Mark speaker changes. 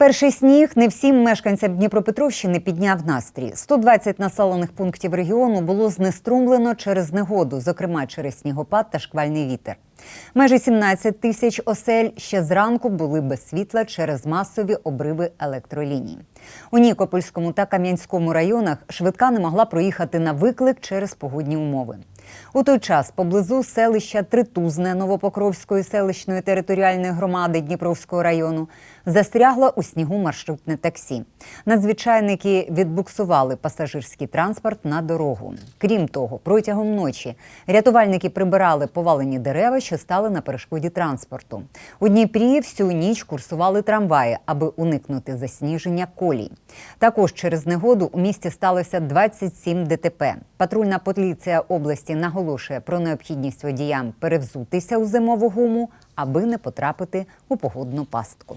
Speaker 1: Перший сніг не всім мешканцям Дніпропетровщини підняв настрій. 120 населених пунктів регіону було знеструмлено через негоду, зокрема через снігопад та шквальний вітер. Майже 17 тисяч осель ще зранку були без світла через масові обриви електроліній. У Нікопольському та Кам'янському районах швидка не могла проїхати на виклик через погодні умови. У той час поблизу селища Тритузне Новопокровської селищної територіальної громади Дніпровського району застрягло у снігу маршрутне таксі. Надзвичайники відбуксували пасажирський транспорт на дорогу. Крім того, протягом ночі рятувальники прибирали повалені дерева, що стали на перешкоді транспорту. У Дніпрі всю ніч курсували трамваї, аби уникнути засніження колій. Також через негоду у місті сталося 27 ДТП. Патрульна поліція області наголошує про необхідність водіям перевзутися у зимову гуму, аби не потрапити у погодну пастку.